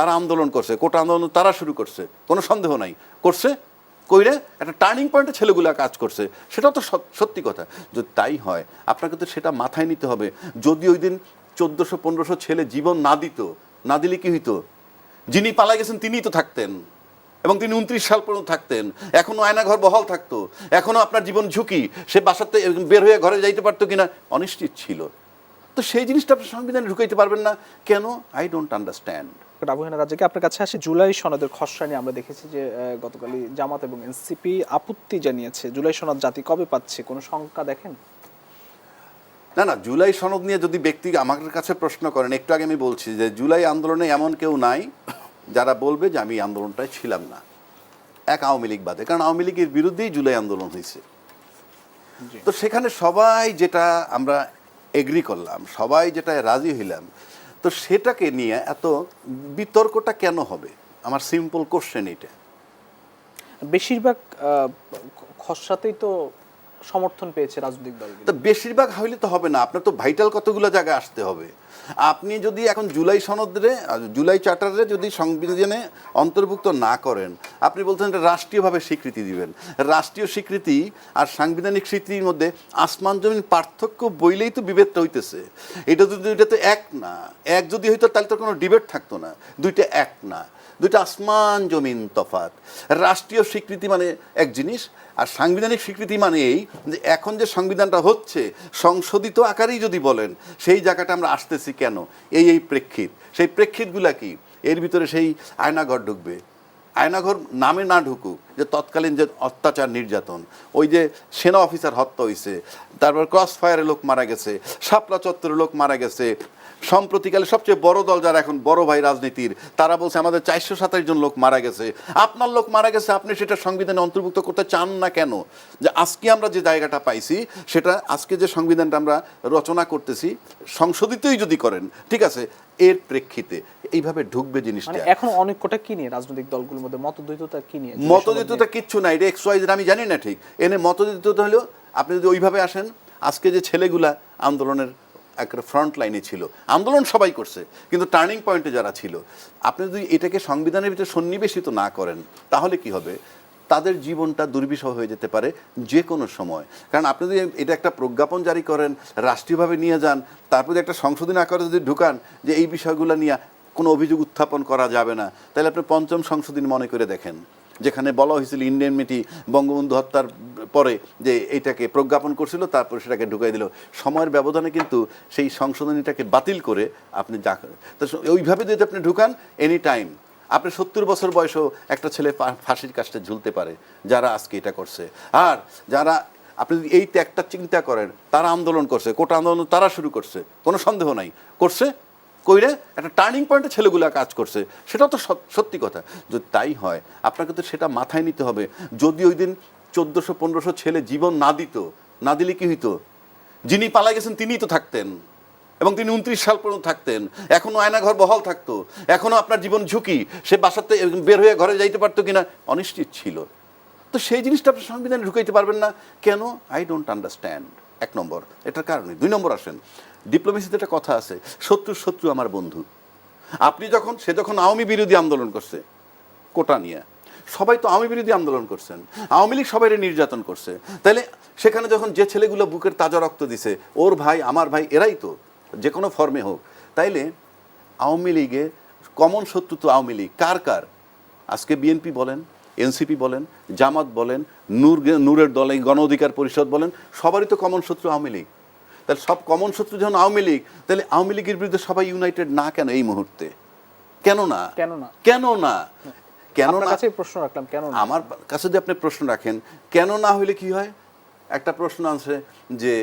তারা আন্দোলন করছে, কোটা আন্দোলন তারা শুরু করছে, কোনো সন্দেহ নাই। করছে, কইরে একটা টার্নিং পয়েন্টে ছেলেগুলা কাজ করছে, সেটা তো সত- সত্যি কথা। যদি তাই হয়, আপনাকে তো সেটা মাথায় নিতে হবে। যদি ওই দিন চোদ্দোশো, পনেরোশো ছেলে জীবন না দিত, না দিলে কি হইতো? যিনি পালা গেছেন, তিনিই তো থাকতেন। এবং তিনি উনত্রিশ সাল পর্যন্ত থাকতেন। এখনও আয়নাঘর বহাল থাকতো। এখনও আপনার জীবন ঝুঁকি। সে বাসাতে বের হয়ে ঘরে যাইতে পারতো কিনা, অনিশ্চিত ছিল। তো সেই জিনিসটা আপনি সংবিধানে ঢুকাইতে পারবেন না। কেন? আই ডোন্ট আন্ডারস্ট্যান্ড আবু হানা রাজ্জাকে আপনার কাছে আসে। জুলাই সনদের খসড়া নিয়ে আমরা দেখেছি যে গতকালই জামাত এবং এনসিপি আপত্তি জানিয়েছে। জুলাই সনদ জাতি কবে পাচ্ছে? কোনো সংখ্যা দেখেন? না না জুলাই সনদ নিয়ে যদি ব্যক্তি আমার কাছে প্রশ্ন করেন একটু আগে আমি বলছি যে জুলাই আন্দোলনে এমন কেউ নাই যারা বলবে যে আমি আন্দোলনটায় ছিলাম না। এক আওয়ামী লীগ বাদে। কারণ আওয়ামী লীগের বিরুদ্ধেই জুলাই আন্দোলন হয়েছে। তো সেখানে সবাই যেটা আমরা এগ্রি করলাম সবাই যেটা রাজি হইলাম তো সেটাকে নিয়ে এত বিতর্কটা কেন হবে? আমার সিম্পল কোশ্চেন এটা বেশিরভাগ খসড়াতেই তো সমর্থন পেয়েছে রাজনৈতিক দল তো বেশিরভাগ হইলে তো হবে না। আপনার তো ভাইটাল কতগুলো জায়গায় আসতে হবে। আপনি যদি এখন জুলাই সনদরে জুলাই চার্টারে যদি সংবিধানে অন্তর্ভুক্ত না করেন, আপনি বলছেন এটা রাষ্ট্রীয়ভাবে স্বীকৃতি দিবেন। রাষ্ট্রীয় স্বীকৃতি আর সাংবিধানিক স্বীকৃতির মধ্যে আসমান জমিন পার্থক্য বইলেই তো বিভেদটা হইতেছে। এটা যদি দুইটা তো এক না, এক যদি হইতো তাহলে তো কোনো ডিবেট থাকতো না, দুইটা এক না, দুইটা আসমান জমিন তফাত রাষ্ট্রীয় স্বীকৃতি মানে এক জিনিস, আর সাংবিধানিক স্বীকৃতি মানে এই যে এখন যে সংবিধানটা হচ্ছে, সংশোধিত আকারেই যদি বলেন, সেই জায়গাটা আমরা আসতেছি কেন? এই এই প্রেক্ষিত। সেই প্রেক্ষিতগুলা কি? এর ভিতরে সেই আয়নাঘর ঢুকবে। আয়নাঘর নামে না ঢুকুক, যে তৎকালীন যে অত্যাচার নির্যাতন, ওই যে সেনা অফিসার হত্যা হয়েছে তারপর ক্রস ফায়ারে লোক মারা গেছে, শাপলা চত্বরে লোক মারা গেছে সম্প্রতিকালে সবচেয়ে বড় দল যারা এখন বড় ভাই রাজনীতির, তারা বলছে আমাদের চারশো সাতাশ জন লোক মারা গেছে। আপনার লোক মারা গেছে, আপনি সেটা সংবিধানে অন্তর্ভুক্ত করতে চান না কেন? যে আজকে আমরা যে জায়গাটা পাইছি, সেটা আজকে যে সংবিধানটা আমরা রচনা করতেছি, সংশোধিতই যদি করেন, ঠিক আছে, এর প্রেক্ষিতে এইভাবে ঢুকবে মানে জিনিসটা এখন অনেকটা কি নিয়ে রাজনৈতিক দলগুলোর মধ্যে? মতদ্বৈততা কি নিয়ে? মতদ্বৈততা কিচ্ছু নাই এটা এক্স ওয়াইজ আমি জানি না ঠিক। এনে মতদ্বৈততা হলেও আপনি যদি ওইভাবে আসেন আজকে যে ছেলেগুলা আন্দোলনের একটা ফ্রন্ট লাইনে ছিল আন্দোলন সবাই করছে কিন্তু টার্নিং পয়েন্টে যারা ছিল আপনি যদি এটাকে সংবিধানের ভিতরে সন্নিবেশিত না করেন তাহলে কি হবে? তাদের জীবনটা দুর্বিষহ হয়ে যেতে পারে যে কোনো সময়। কারণ আপনি যদি এটা একটা প্রজ্ঞাপন জারি করেন রাষ্ট্রীয়ভাবে নিয়ে যান তারপরে একটা সংশোধনী আকারে যদি ঢুকান যে এই বিষয়গুলো নিয়ে কোনো অভিযোগ উত্থাপন করা যাবে না। তাহলে আপনি পঞ্চম সংশোধনী মনে করে দেখেন, যেখানে বলা হয়েছিল ইন্ডিয়ানমিটি বঙ্গবন্ধু হত্যার পরে যে এইটাকে প্রজ্ঞাপন করছিল, তারপর সেটাকে ঢুকাই দিল। সময়ের ব্যবধানে কিন্তু সেই সংশোধনীটাকে বাতিল করে আপনি যা তো ওইভাবে যদি আপনি ঢুকান এনি টাইম আপনি সত্তর বছর বয়সেও একটা ছেলে ফাঁসির কাজটা ঝুলতে পারে, যারা আজকে এটা করছে। আর যারা, আপনি যদি এই ত্যাগটা চিন্তা করেন, তারা আন্দোলন করছে, কোটা আন্দোলন তারা শুরু করছে, কোনো সন্দেহ নাই। করছে কইরে একটা টার্নিং পয়েন্টে ছেলেগুলা কাজ করছে। সেটাও তো সত- সত্যি কথা। যদি তাই হয়, আপনাকে তো সেটা মাথায় নিতে হবে। যদি ওই দিন চোদ্দোশো, পনেরোশো ছেলে জীবন না দিত, না দিলে কি হইতো? যিনি পালা গেছেন, তিনিই তো থাকতেন। এবং তিনি উনত্রিশ সাল পর্যন্ত থাকতেন। এখনও আয়নাঘর বহাল থাকতো। এখনও আপনার জীবন ঝুঁকি। সে বাসাতে বের হয়ে ঘরে যাইতে পারতো কিনা, অনিশ্চিত ছিল। তো সেই জিনিসটা আপনি সংবিধানে ঢুকাইতে পারবেন না। কেন? আই ডোন্ট আন্ডারস্ট্যান্ড এক নম্বর। এটার কারণে দুই নম্বর আসেন। ডিপ্লোমেসিতে একটা কথা আছে শত্রু শত্রু আমার বন্ধু। আপনি যখন, সে যখন আওয়ামী বিরোধী আন্দোলন করছে, কোটা নিয়ে, সবাই তো আওয়ামী বিরোধী আন্দোলন করছেন, আওয়ামী লীগ সবাই নির্যাতন করছে। তাহলে সেখানে যখন যে ছেলেগুলো বুকের তাজা রক্ত দিছে, ওর ভাই, আমার ভাই, এরাই তো, যে কোনো ফর্মে হোক, তাইলে আওয়ামী লীগে কমন শত্রু তো আওয়ামী লীগ। কার কার? আজকে বিএনপি বলেন, এনসিপি বলেন, জামাত বলেন, নূর নূরের দল গণ অধিকার পরিষদ বলেন, সবারই তো কমন শত্রু আওয়ামী লীগ। তাহলে সব কমন শত্রু যখন আওয়ামী লীগ তাহলে আওয়ামী লীগের বিরুদ্ধে সবাই ইউনাইটেড না কেন এই মুহূর্তে? কেন না? কেন না? কেন না? কেন না? প্রশ্ন রাখলাম কেন না? আমার কাছে যদি আপনি প্রশ্ন রাখেন কেন না হইলে কি হয়? একটা প্রশ্ন আছে যে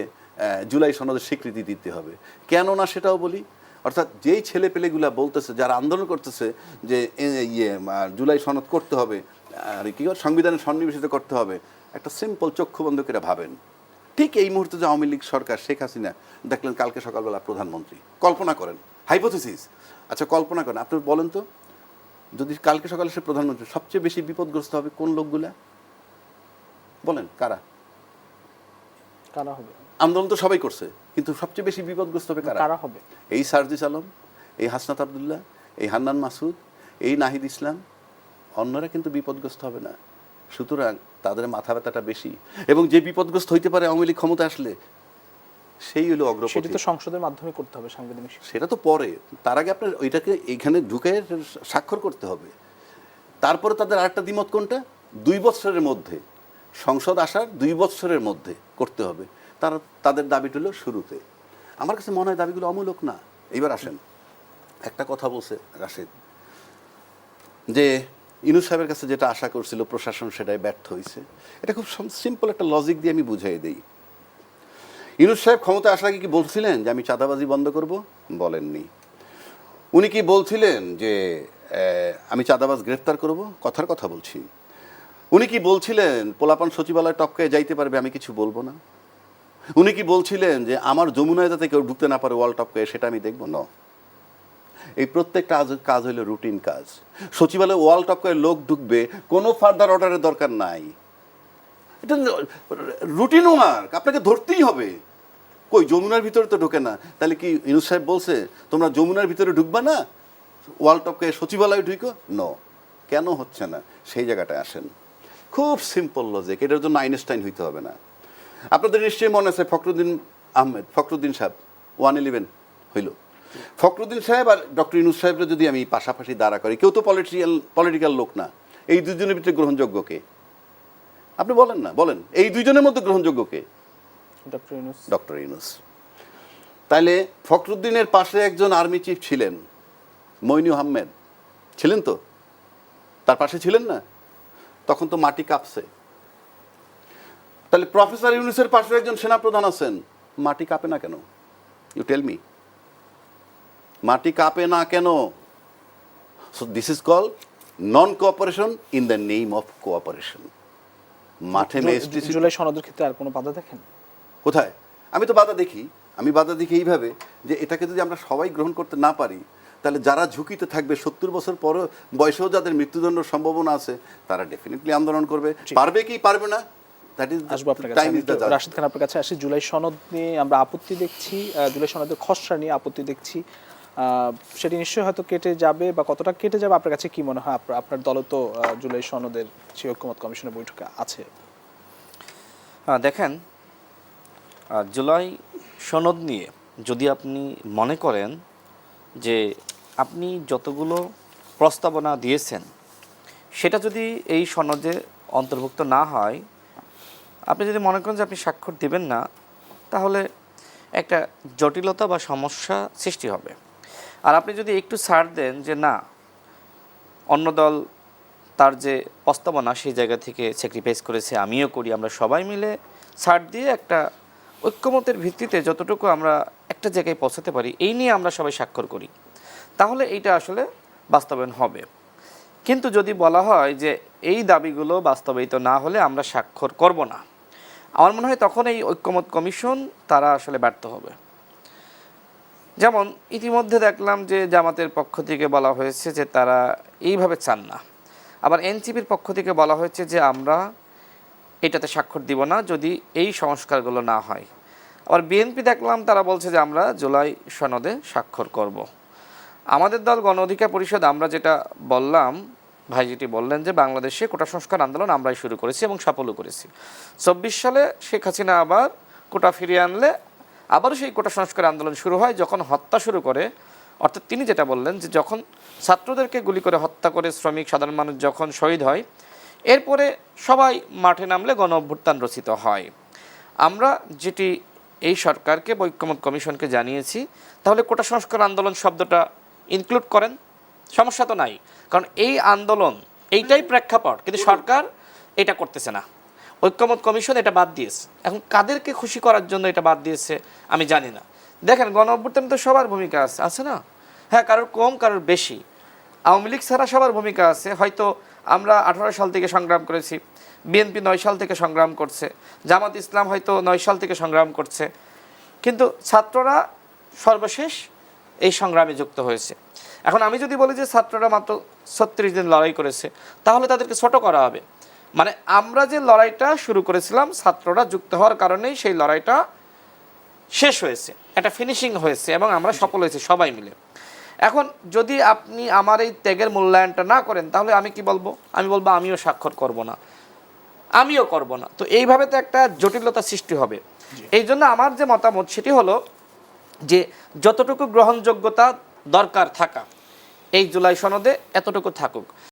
জুলাই সনদের স্বীকৃতি দিতে হবে। কেন না সেটাও বলি। অর্থাৎ যেই ছেলে পেলেগুলা বলতেছে যারা আন্দোলন করতেছে যে ইয়ে জুলাই সনদ করতে হবে আর কি করে, সংবিধানে সন্নিবেশিত করতে হবে একটা সিম্পল চক্ষু বন্ধ করে ভাবেন। ঠিক এই মুহূর্তে যে আওয়ামী লীগ সরকার শেখ হাসিনা দেখলেন কালকে সকালবেলা প্রধানমন্ত্রী। কল্পনা করেন হাইপোথিসিস আচ্ছা কল্পনা করেন আপনি বলেন তো যদি কালকে সকালে সে প্রধানমন্ত্রী সবচেয়ে বেশি বিপদগ্রস্ত হবে কোন লোকগুলা? বলেন কারা? কারা হবে? আন্দোলন তো সবাই করছে কিন্তু সবচেয়ে বেশি বিপদগ্রস্ত হবে কারা? কারা হবে? এই সার্জিস আলম এই হাসনাত আবদুল্লাহ এই হান্নান মাসুদ এই নাহিদ ইসলাম অন্যরা কিন্তু বিপদগ্রস্ত হবে না। সুতরাং তাদের মাথা ব্যথাটা বেশি। এবং যে বিপদগ্রস্ত হইতে পারে আওয়ামী লীগ ক্ষমতা আসলে সেই হলো সেটি অগ্রপথী তো সংসদের মাধ্যমে করতে হবে সাংবিধানিক সেটা। তো পরে। তার আগে আপনার ওইটাকে এইখানে ঢুকে স্বাক্ষর করতে হবে। তারপরে তাদের আরেকটা দ্বিমত কোনটা? দুই বছরের মধ্যে সংসদ আসার দুই বছরের মধ্যে করতে হবে। তারা তাদের দাবিটা হলো শুরুতে। আমার কাছে মনে হয় দাবিগুলো অমূলক না। এইবার আসেন। একটা কথা বলছে রাশেদ। যে ইনু সাহেবের কাছে যেটা আশা করছিল প্রশাসন সেটাই ব্যর্থ হয়েছে, এটা খুব সিম্পল একটা লজিক দিয়ে আমি বুঝাই দিই। ইনুস সাহেব ক্ষমতা আসার আগে কি বলছিলেন যে আমি চাঁদাবাজি বন্ধ করব? বলেননি। উনি কি বলছিলেন যে আমি চাঁদাবাজ গ্রেফতার করব? কথার কথা বলছি। উনি কি বলছিলেন, পোলাপান সচিবালয় টপকায় যাইতে পারবে, আমি কিছু বলব না? উনি কি বলছিলেন যে, আমার যমুনায় যাতে কেউ ঢুকতে না পারে, ওয়াল টপকায়, সেটা আমি দেখব? না। এই প্রত্যেকটা কাজ হলো রুটিন কাজ। সচিবালয়ে ওয়াল টপকায় লোক ঢুকবে, কোনো ফার্দার অর্ডারের দরকার নাই। এটা রুটিন ওয়ার্ক আপনাকে ধরতেই হবে। কই, যমুনার ভিতরে তো ঢোকে না। তাহলে কি ইনুস সাহেব বলছে, তোমরা যমুনার ভিতরে ঢুকবা না? ওয়াল টপকে সচিবালয়ে ঢুকো? ন কেন হচ্ছে না? সেই জায়গাটায় আসেন। খুব সিম্পল লজিক এটার জন্য আইনস্টাইন হইতে হবে না। আপনাদের নিশ্চয়ই মনে আছে ফখরুদ্দিন আহমেদ, ফখরুদ্দিন সাহেব, ওয়ান ইলেভেন হইল। ফখরুদ্দিন সাহেব আর ডক্টর ইনুস সাহেবরা যদি আমি পাশাপাশি দাঁড়া করি কেউ তো পলিটিক্যাল পলিটিক্যাল লোক না। এই দুজনের ভিতরে গ্রহণযোগ্য কে? আপনি বলেন না বলেন। এই দুইজনের মধ্যে গ্রহণযোগ্য কে? ডক্টর ইউনুস। ডক্টর ইউনুস। তাইলে ফখরুদ্দিনের পাশে একজন আর্মি চিফ ছিলেন মইনু আহমেদ। ছিলেন তো? তার পাশে ছিলেন না? তখন তো মাটি কাঁপছে। তাহলে প্রফেসর ইউনুসের পাশে একজন সেনাপ্রধান আছেন মাটি কাঁপে না কেন? ইউ টেল মি মাটি কাঁপে না কেন? So this is call non cooperation in the name of cooperation মাঠে জুলাই সনদের ক্ষেত্রে আর কোনো বাধা দেখেন? কোথায়? আমি তো বাধা দেখি। আমি বাধা দেখি এইভাবে যে এটাকে যদি আমরা সবাই গ্রহণ করতে না পারি তাহলে যারা ঝুঁকিতে থাকবে সত্তর বছর পরও বয়সেও যাদের মৃত্যুদণ্ডের সম্ভাবনা আছে তারা ডেফিনেটলি আন্দোলন করবে। পারবে কি পারবে না? আসব আপনার কাছে। রাশিদ খান আপনার কাছে আসি। জুলাই সনদ নিয়ে আমরা আপত্তি দেখছি জুলাই সনদের খসড়া নিয়ে আপত্তি দেখছি। সেটি নিশ্চয়ই হয়তো কেটে যাবে বা কতটা কেটে যাবে? আপনার কাছে কি মনে হয়? আপনার- দল তো জুলাই সনদের সেই ঐক্যমত কমিশনের বৈঠকে আছে। দেখেন জুলাই সনদ নিয়ে যদি আপনি মনে করেন যে আপনি যতগুলো প্রস্তাবনা দিয়েছেন, সেটা যদি এই সনদে অন্তর্ভুক্ত না হয়, আপনি যদি মনে করেন যে আপনি স্বাক্ষর দেবেন না, তাহলে একটা জটিলতা বা সমস্যা সৃষ্টি হবে। আর আপনি যদি একটু ছাড় দেন যে না, অন্য দল তার যে প্রস্তাবনা সেই জায়গা থেকে স্যাক্রিফাইস করেছে, আমিও করি, আমরা সবাই মিলে ছাড় দিয়ে একটা ঐক্যমতের ভিত্তিতে যতটুকু আমরা একটা জায়গায় পৌঁছাতে পারি, এই নিয়ে আমরা সবাই স্বাক্ষর করি। তাহলে এইটা আসলে বাস্তবায়ন হবে। কিন্তু যদি বলা হয় যে এই দাবিগুলো বাস্তবায়িত না হলে আমরা স্বাক্ষর করব না, আমার মনে হয় তখন এই ঐক্যমত কমিশন তারা আসলে ব্যর্থ হবে। যেমন ইতিমধ্যে দেখলাম যে জামাতের পক্ষ থেকে বলা হয়েছে যে তারা এইভাবে চান না। আবার এনসিপির পক্ষ থেকে বলা হয়েছে যে আমরা এটাতে স্বাক্ষর দিব না যদি এই সংস্কারগুলো না হয়। আবার বিএনপি দেখলাম তারা বলছে যে আমরা জুলাই সনদে স্বাক্ষর করব। আমাদের দল গণ অধিকার পরিষদ, আমরা যেটা বললাম, ভাই যেটি বললেন যে বাংলাদেশে কোটা সংস্কার আন্দোলন আমরাই শুরু করেছি এবং সাফল্য করেছি। চব্বিশ সালে শেখ হাসিনা আবার কোটা ফিরিয়ে আনলে আবারও সেই কোটা সংস্কার আন্দোলন শুরু হয় যখন হত্যা শুরু করে। অর্থাৎ তিনি যেটা বললেন যে যখন ছাত্রদেরকে গুলি করে হত্যা করে শ্রমিক, সাধারণ মানুষ যখন শহীদ হয়, এরপরে সবাই মাঠে নামলে গণ অভ্যুত্থান রচিত হয়। আমরা যেটি এই সরকারকে, বৈক্যমত কমিশনকে জানিয়েছি, তাহলে কোটা সংস্কার আন্দোলন শব্দটা ইনক্লুড করেন? সমস্যা তো নাই। কারণ এই আন্দোলন, এইটাই প্রেক্ষাপট, কিন্তু সরকার এটা করতেছে না। ঐক্যমত কমিশন এটা বাদ দিয়েছে। এখন কাদেরকে খুশি করার জন্য এটা বাদ দিয়েছে, আমি জানি না। দেখেন, গণ অভ্যুত্থানে তো সবার ভূমিকা আছে আছে না? হ্যাঁ কারোর কম, কারোর বেশি। আওয়ামী লীগ ছাড়া সবার ভূমিকা আছে। হয়তো আমরা আঠারো সাল থেকে সংগ্রাম করেছি, বিএনপি নয় সাল থেকে সংগ্রাম করছে, জামাত ইসলাম হয়তো নয় সাল থেকে সংগ্রাম করছে। কিন্তু ছাত্ররা সর্বশেষ এই সংগ্রামে যুক্ত হয়েছে। এখন আমি যদি বলি যে ছাত্ররা মাত্র ছত্রিশ দিন লড়াই করেছে, তাহলে তাদেরকে ছোট করা হবে। মানে আমরা যে লড়াইটা শুরু করেছিলাম ছাত্ররা যুক্ত হওয়ার কারণেই সেই লড়াইটা শেষ হয়েছে একটা ফিনিশিং হয়েছে এবং আমরা সফল হয়েছি সবাই মিলে। এখন যদি আপনি আমার এই ত্যাগের মূল্যায়নটা না করেন তাহলে আমি কি বলব? আমি বলব আমিও স্বাক্ষর করব না। আমিও করব না। তো এইভাবে তো একটা জটিলতা সৃষ্টি হবে। এই জন্য আমার যে মতামত সেটি হলো যে যতটুকু গ্রহণযোগ্যতা দরকার থাকা এই জুলাই সনদে এতটুকু থাকুক।